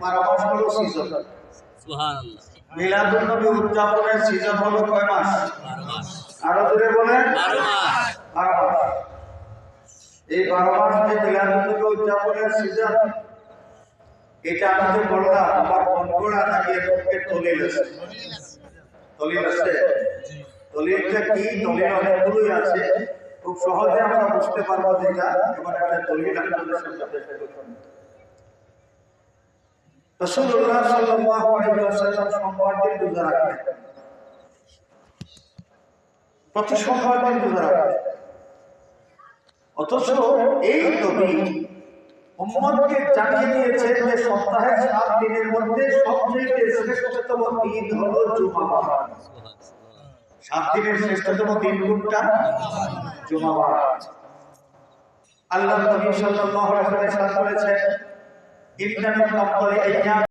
বারো মাস হলো সিজন মিলাদুল নবী উদযাপনের সিজন হলো কয় মাস? আরও জোরে বলেন। বারো মাস। এই বারো মাস যে মিলাদুল নবী উদযাপনের সিজন এটা আমি যে বললাম আমার বন্ধুরা নাকি এরকমকে দলিল আছে। দলিল আছে? দলিলটা কি? দলিল অনেকগুলোই আছে। খুব সহজে আমরা বুঝতে পারব যেটা। এবার একটা দলিল আপনাদের সামনে সাল্লাল্লাহু আলাইহি ওয়াসাল্লাম রাখতেন প্রতি অথচ এই নবী উম্মতকে জানিয়ে যে সপ্তাহের সাত দিনের মধ্যে সবচেয়ে শ্রেষ্ঠতম দিন হলো সাত দিনের শ্রেষ্ঠতম দিন কোনটা? জুমাবার আল্লাহ নবী সাল্লাল্লাহু আলাইহি ওয়াসাল্লাম ইন্না মিন আফদালি আইয়াম